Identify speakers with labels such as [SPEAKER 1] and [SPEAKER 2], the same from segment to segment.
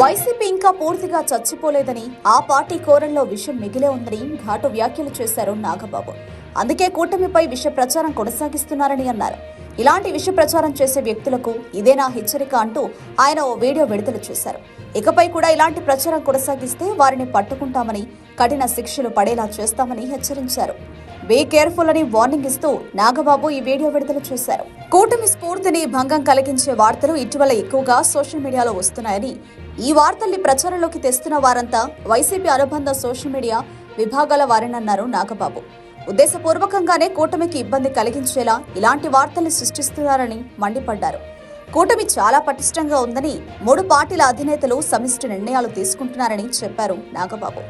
[SPEAKER 1] YCP ఇంకా పూర్తిగా చచ్చిపోలేదని ఆ పార్టీ కోరంలో విషయం మిగిలే ఉందని ఘాటు వ్యాఖ్యలు చేశారు నాగబాబు. అందుకే కూటమిపై విష ప్రచారం కొనసాగిస్తున్నారని అన్నారు. ఇలాంటి విష ప్రచారం చేసే వ్యక్తులకు ఇదే నా హెచ్చరిక అంటూ ఆయన ఓ వీడియో విడుదల చేశారు. ఇకపై కూడా ఇలాంటి ప్రచారం కొనసాగిస్తే వారిని పట్టుకుంటామని కఠిన శిక్షలు పడేలా చేస్తామని హెచ్చరించారు. బీ కేర్ఫుల్ అని వార్నింగ్ ఇస్తూ నాగబాబు ఈ వీడియో విడుదల చేశారు. కూటమి స్ఫూర్తిని భంగం కలిగించే వార్తలు ఇటీవల ఎక్కువగా సోషల్ మీడియాలో వస్తున్నాయని ఈ వార్తల్ని ప్రచారంలోకి తెస్తున్న వారంతా వైసీపీ అనుబంధ సోషల్ మీడియా విభాగాల వారేనన్నారు నాగబాబు. ఉద్దేశపూర్వకంగానే కూటమికి ఇబ్బంది కలిగించేలా ఇలాంటి వార్తల్ని సృష్టిస్తున్నారని మండిపడ్డారు. కూటమి చాలా పటిష్టంగా ఉందని మూడు పార్టీల అధినేతలు సమిష్టి నిర్ణయాలు తీసుకుంటున్నారని చెప్పారు నాగబాబు.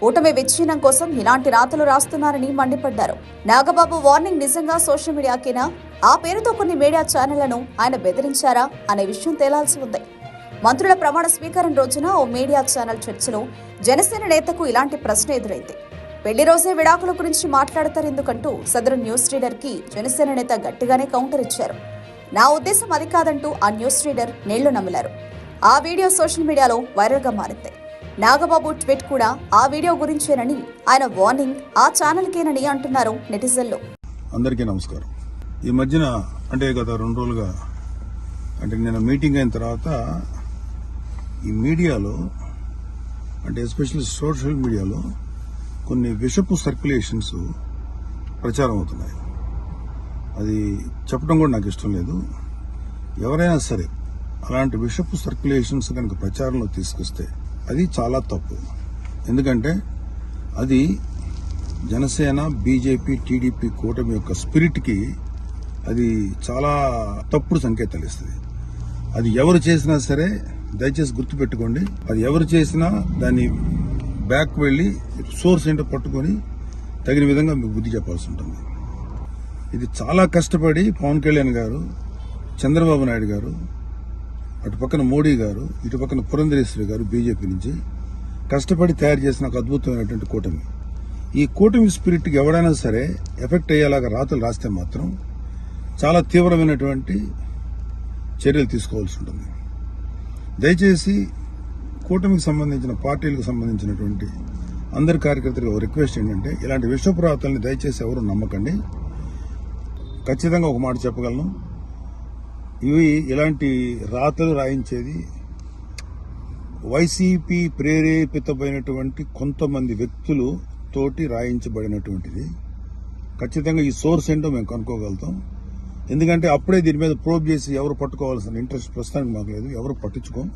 [SPEAKER 1] కూటమి విచ్ఛిన్నం కోసం ఇలాంటి రాతలు రాస్తున్నారని మండిపడ్డారు. నాగబాబు వార్నింగ్ నిజంగా సోషల్ మీడియాకేనా? ఆ పేరుతో కొన్ని మీడియా ఛానళ్ళను ఆయన బెదిరించారా? అనే విషయం తేలాల్సి ఉంది. మంత్రుల ప్రమాణ స్వీకారం రోజున ఓ మీడియా ఛానల్ చర్చలో జనసేన నేతకు ఇలాంటి ప్రశ్న ఎదురైంది. పెళ్ళి రోజే విడాకుల గురించి మాట్లాడతారెందుకంటూ సదరు న్యూస్ రీడర్కి జనసేన నేత గట్టిగానే కౌంటర్ ఇచ్చారు. నా ఉద్దేశం అది కాదంటూ ఆ న్యూస్ రీడర్ నీళ్ళు నమిలారు. ఆ వీడియో సోషల్ మీడియాలో వైరల్గా మారింది. నాగబాబు ట్వీట్ కూడా ఆ వీడియో గురించేనని ఆయన వార్నింగ్ ఆ ఛానల్కేనని అంటున్నారు నెటిజన్లు.
[SPEAKER 2] అందరికీ నమస్కారం. ఈ మధ్యన అంటే గత రెండు రోజులుగా అంటే నేను మీటింగ్ అయిన తర్వాత ఈ మీడియాలో అంటే ఎస్పెషల్లీ సోషల్ మీడియాలో కొన్ని విషపు సర్క్యులేషన్స్ ప్రచారం అవుతున్నాయి. అది చెప్పడం కూడా నాకు ఇష్టం లేదు. ఎవరైనా సరే అలాంటి విషపు సర్క్యులేషన్స్ కనుక ప్రచారంలో తీసుకొస్తే అది చాలా తప్పు. ఎందుకంటే అది జనసేన బీజేపీ టీడీపీ కూటమి యొక్క స్పిరిట్కి అది చాలా తప్పుడు సంకేతాలు ఇస్తుంది. అది ఎవరు చేసినా సరే దయచేసి గుర్తుపెట్టుకోండి అది ఎవరు చేసినా దాన్ని బ్యాక్ వెళ్ళి సోర్స్ ఏంటో పట్టుకొని తగిన విధంగా మీకు బుద్ధి చెప్పాల్సి ఉంటుంది. ఇది చాలా కష్టపడి పవన్ కళ్యాణ్ గారు చంద్రబాబు నాయుడు గారు అటు పక్కన మోడీ గారు ఇటు పక్కన పురంధరేశ్వరి గారు బీజేపీ నుంచి కష్టపడి తయారు చేసిన ఒక అద్భుతమైనటువంటి కూటమి. ఈ కూటమి స్పిరిట్కి ఎవడైనా సరే ఎఫెక్ట్ అయ్యేలాగా రాతలు రాస్తే మాత్రం చాలా తీవ్రమైనటువంటి చర్యలు తీసుకోవాల్సి ఉంటుంది. దయచేసి కూటమికి సంబంధించిన పార్టీలకు సంబంధించినటువంటి అందరి కార్యకర్తలకు రిక్వెస్ట్ ఏంటంటే ఇలాంటి విషపు దయచేసి ఎవరు నమ్మకండి. ఖచ్చితంగా ఒక మాట చెప్పగలను. ఇవి ఇలాంటి రాతలు రాయించేది వైసీపీ ప్రేరేపితమైనటువంటి కొంతమంది వ్యక్తులు తోటి రాయించబడినటువంటిది. ఖచ్చితంగా ఈ సోర్స్ ఏంటో మేము కనుక్కోగలుగుతాం. ఎందుకంటే అప్పుడే దీని మీద ప్రోబ్ చేసి ఎవరు పట్టుకోవాల్సిన ఇంట్రెస్ట్ ప్రస్తుతానికి మాకు లేదు ఎవరు పట్టించుకోం.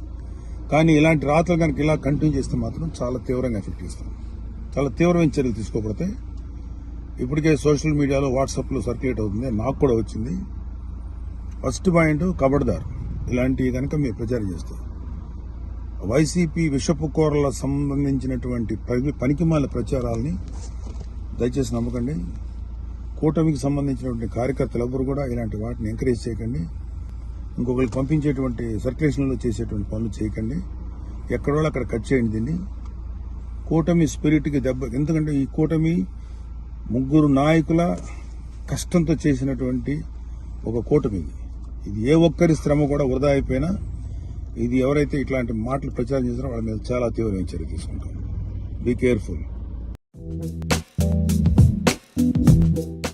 [SPEAKER 2] కానీ ఇలాంటి రాత్రులు కనుక ఇలా కంటిన్యూ చేస్తే మాత్రం చాలా తీవ్రంగా ఎఫెక్ట్ చేస్తాం. చాలా తీవ్రమైన చర్యలు తీసుకోబడతాయి. ఇప్పటికే సోషల్ మీడియాలో వాట్సాప్లో సర్క్యులేట్ అవుతుంది. నాకు కూడా వచ్చింది. ఫస్ట్ పాయింట్ కబడ్దార్. ఇలాంటివి కనుక మీరు ప్రచారం చేస్తే. వైసీపీ విషపు కూరల సంబంధించినటువంటి పనికిమాల ప్రచారాలని దయచేసి నమ్మకండి. కూటమికి సంబంధించినటువంటి కార్యకర్తలు ఎవరు కూడా ఇలాంటి వాటిని ఎంకరేజ్ చేయకండి. ఇంకొకరికి పంపించేటువంటి సర్క్యులేషన్లో చేసేటువంటి పనులు చేయకండి. ఎక్కడో అక్కడ కట్ చేయండి దీన్ని. కూటమి స్పిరిట్కి దెబ్బ ఎందుకంటే ఈ కూటమి ముగ్గురు నాయకుల కష్టంతో చేసినటువంటి ఒక కూటమి ఇది. ఏ ఒక్కరి శ్రమ కూడా వృధా అయిపోయినా ఇది ఎవరైతే ఇట్లాంటి మాటలు ప్రచారం చేసినా వాళ్ళ మీద చాలా తీవ్రమైన చర్య తీసుకుంటాం. Be careful